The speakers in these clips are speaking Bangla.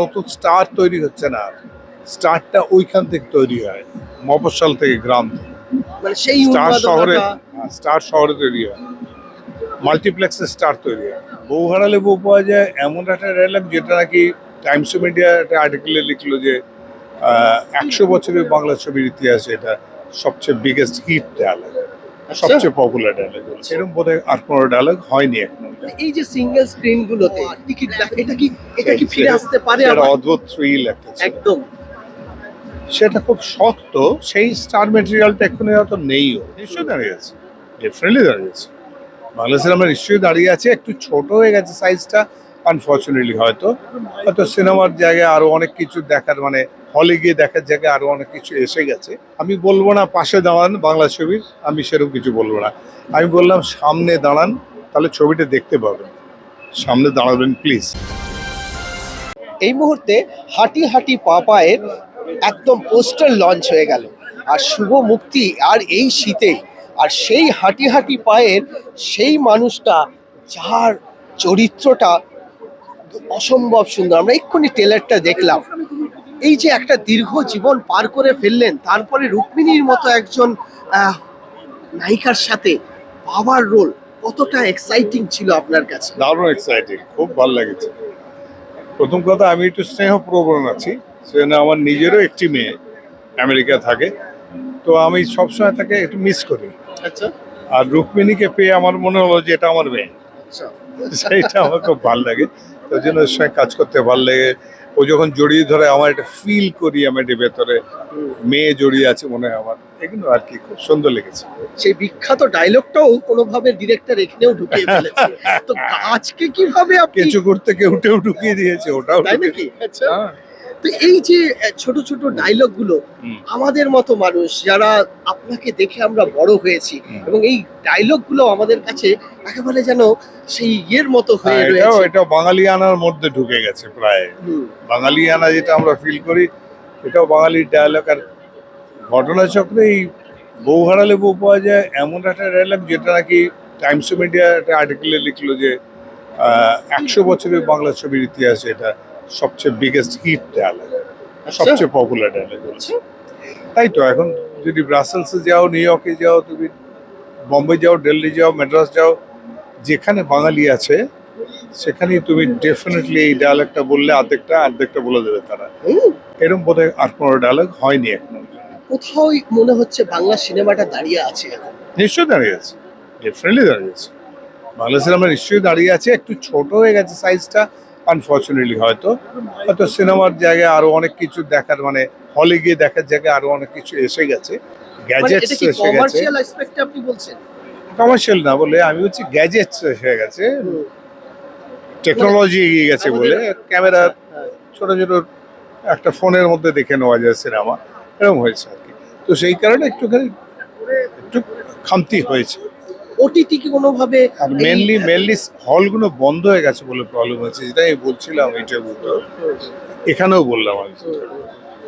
নতুন স্টার তৈরি হচ্ছে না। স্টারটা ওইখান থেকে তৈরি হয় মফস্বল থেকে গ্রাম থেকে। মানে সেই স্টার শহরে স্টার শহরে তৈরি হয়। মাল্টিপ্লেক্সে স্টার তৈরি হয়। বৌহারা লেবু পাওয়া যায় এমন একটা ডায়লগ যেটা নাকি টাইমস অফ ইন্ডিয়া একটা আর্টিকেলে লিখলো যে একশো বছরের বাংলা ছবির ইতিহাসে এটা সবচেয়ে বিগেস্ট হিট ডায়লগ। সবচেয়ে পপুলার ডায়লগ সেরকম বোধহয় আর কোনো ডায়লগ হয়নি এখনও। এই যে সিঙ্গেল স্ক্রিন গুলোতে টিকিট এটা কি এটা কি ফিরে আসতে পারে অদ্ভুত থ্রিল একটা একদম। সেটা খুব শক্ত সেই স্টার মেটেরিয়ালটা এক্ষুনি হয়তো নেইও। নিশ্চয়ই দাঁড়িয়ে আছে। ডেফিনেটলি দাঁড়িয়ে আছে। বাংলা সিনেমা নিশ্চয়ই দাঁড়িয়ে আছে একটু ছোট হয়ে গেছে সাইজটা আনফর্চুনেটলি হয়তো। হয়তো সিনেমার জায়গায় আরও অনেক কিছু দেখার মানে হলে গিয়ে দেখার জায়গায় আরও অনেক কিছু এসে গেছে। আমি বলব না পাশে দাঁড়ান বাংলা ছবির, আমি সেরকম কিছু বলব না। আমি বললাম সামনে দাঁড়ান, তাহলে ছবিটা দেখতে পাবেন। সামনে দাঁড়াবেন প্লিজ এই মুহূর্তে হাঁটি হাঁটি পা পায়ের একদম পোস্টার লঞ্চ হয়ে গেল। আর শুভ মুক্তি আর এই শীতে আর সেই হাঁটি হাঁটি পায়ের সেই মানুষটা, যার চরিত্রটা অসম্ভব সুন্দর। আমরা এক্ষুনি টেলারটা দেখলাম। এই যে একটা দীর্ঘ জীবন পার করে ফেললেন তারপরে রুক্মিণীর মতো একজন নায়িকার সাথে বাবার রোল কতটা এক্সাইটিং ছিল আপনার কাছে? দারুণ এক্সাইটিং খুব ভালো লেগেছে। প্রথম কথা আমি একটু স্নেহ প্রবণ আছি। সেজন্য আমার নিজেরও একটি মেয়ে আমেরিকা থাকে। তো আমি সবসময় তাকে একটু মিস করি। আচ্ছা। আর রুক্মিণীকে পেয়ে আমার মনে হলো যে এটা আমার মেয়ে। আচ্ছা। সেইটা আমার খুব ভালো লাগে। তো জন্য ওর সঙ্গে কাজ করতে ভালো লাগে। ও যখন জড়িয়ে ধরে আমার একটা ফিল করি আমার এটি ভেতরে। মেয়ে জড়িয়ে আছে মনে হয় আমার। এগুলো আর কি খুব সুন্দর লেগেছে। সেই বিখ্যাত ডায়লগটাও কোনোভাবে ডিরেক্টর এখানেও ঢুকিয়ে ফেলেছে। তো গাছকে কীভাবে আপনি কিছু করতে কেউ উঠেও ঢুকিয়ে দিয়েছে ওটাও তাই নাকি? আচ্ছা। হ্যাঁ। তো এই যে ছোট ছোট ডায়লগগুলো আমাদের মতো মানুষ যারা আপনাকে দেখে আমরা বড় হয়েছি এবং এই ডায়লগগুলো আমাদের কাছে একেবারে যেন সেই ইয়ের মতো হয়ে হ্যাঁ, রয়েছে। এটা বাঙালিয়ানার মধ্যে ঢুকে গেছে প্রায়। বাঙালিয়ানা যেটা আমরা ফিল করি এটাও বাঙালির ডায়লগ আর ঘটনাচক্রে এই বউ হারালে বউ পাওয়া যায় এমন একটা ডায়ালগ যেটা নাকি টাইমস অফ ইন্ডিয়া একটা আর্টিকেলে লিখলো যে একশো বছরের বাংলা ছবির ইতিহাসে এটা। সবচেয়ে বিগেস্ট হিট ডায়ালগ। সবচেয়ে পপুলার ডায়ালগ আচ্ছা। তাই তো এখন যদি ব্রাসেলসে যাও নিউ ইয়র্কে যাও তুমি বম্বে যাও দিল্লি যাও মাদ্রাস যাও যেখানে বাঙালি আছে সেখানেই তুমি ডেফিনেটলি এই ডায়ালগটা বললে অর্ধেকটা অর্ধেকটা বলে দেবে তারা। এরকম বোধহয় আর কোনো ডায়ালগ হয়নি এখনও। কোথাওই মনে হচ্ছে বাংলা সিনেমাটা দাঁড়িয়ে আছে নিশ্চয়ই দাঁড়িয়ে আছে। ডেফিনেটলি দাঁড়িয়ে আছে। বাংলা সিনেমা নিশ্চয়ই দাঁড়িয়ে আছে। একটু ছোট হয়ে গেছে সাইজটা আনফর্চুনেটলি হয়তো। হয়তো সিনেমার জায়গায় আরও অনেক কিছু দেখার মানে হলে গিয়ে দেখার জায়গায় আরও অনেক কিছু এসে গেছে। মানে গ্যাজেটস এসে গেছে। কমার্শিয়াল না বলে আমি হচ্ছে গ্যাজেটস এসে গেছে। টেকনোলজি এগিয়ে গেছে বলে। ক্যামেরা হ্যাঁ। ছোট ছোট একটা ফোনের মধ্যে দেখে নেওয়া যায় সিনেমা। এরকম হয়েছে আর কি। তো সেই কারণে একটুখানি একটু খামতি হয়েছে। ওটিটি কি কোনোভাবে আর মেনলি মেনলি হলগুলো বন্ধ হয়ে গেছে বলে প্রবলেম হয়েছে যেটা আমি বলছিলাম ইন্টারভিউতে এখানেও বললাম আমি।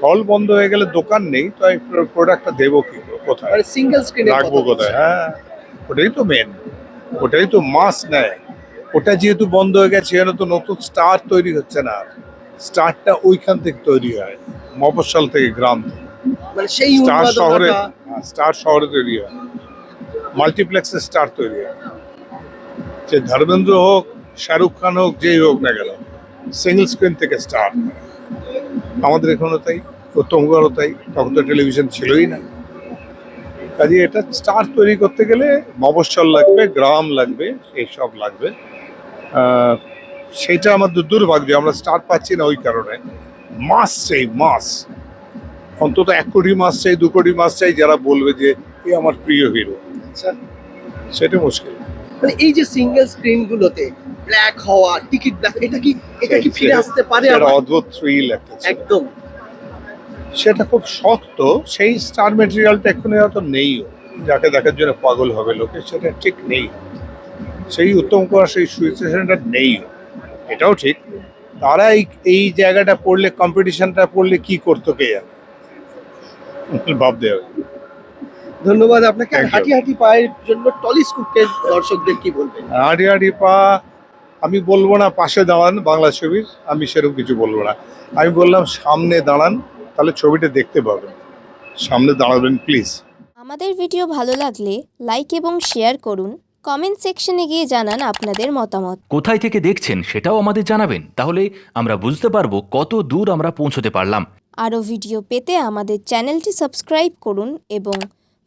হল বন্ধ হয়ে গেলে দোকান নেই তো আমি প্রোডাক্টটা দেবো কি কোথায়? মানে সিঙ্গেল স্ক্রিনে রাখব কোথায়? হ্যাঁ ওটাই তো মেন ওটাই তো মাস নেয়। ওটা যেহেতু বন্ধ হয়ে গেছে এখানে তো নতুন স্টার তৈরি হচ্ছে না। স্টারটা ওইখান থেকে তৈরি হয় মফস্বল থেকে গ্রাম থেকে। মানে সেই স্টার শহরে স্টার শহরে তৈরি হয়। মাল্টিপ্লেক্সে স্টার তৈরি হয়। সে ধর্মেন্দ্র হোক, শাহরুখ খান হোক, যেই হোক না কেন সিঙ্গেল স্ক্রিন থেকে স্টার আমাদের এখানেও তাই উত্তমগড়ও তাই, তখন তো টেলিভিশন ছিলই না। কাজে এটা স্টার তৈরি করতে গেলে মফস্বল লাগবে, গ্রাম লাগবে এইসব লাগবে। সেটা আমাদের দুর্ভাগ্য, আমরা স্টার পাচ্ছি না ওই কারণে। মাস চাই, মাস। অন্তত এক কোটি মাস চাই, দু কোটি মাস চাই, যারা বলবে যে, এ আমার প্রিয় হিরো আচ্ছা। সেটা মুশকিল। মানে এই যে সিঙ্গেল স্ক্রিন গুলোতে ব্ল্যাক হওয়া টিকিট দেখা এটা কি এটা কি ফিরে আসতে পারে আবার? অদ্ভুত থ্রিল একটা একদম। সেটা খুব শক্ত সেই স্টার মেটেরিয়ালটা এক্ষুনি হয়তো নেইও। যাকে দেখার জন্য পাগল হবে লোকে সেটা ঠিক নেই। সেই উত্তম কুমার সেই সিচুয়েশনটা নেই এটাও ঠিক। তারা এই এই জায়গাটা পড়লে কম্পিটিশনটা পড়লে কি করতো কে জানে? ভাবতে হবে। ধন্যবাদ আপনাকে. হাঁটি হাঁটি পায়ের জন্য টলিস্কুপকে দর্শকদের কি বলবেন? হাঁটি হাঁটি পা আমি বলব না পাশে দাঁড়ান বাংলা ছবির আমি সেরকম কিছু বলব না। আমি বললাম সামনে দাঁড়ান তাহলে ছবিটা দেখতে পাবেন। সামনে দাঁড়াবেন প্লিজ আমাদের ভিডিও ভালো লাগলে লাইক এবং শেয়ার করুন কমেন্ট সেকশনে গিয়ে জানান আপনাদের মতামত। কোথায় থেকে দেখছেন সেটাও আমাদের জানাবেন তাহলে আমরা বুঝতে পারব কত দূর আমরা পৌঁছতে পারলাম। আরও ভিডিও পেতে আমাদের চ্যানেলটি সাবস্ক্রাইব করুন এবং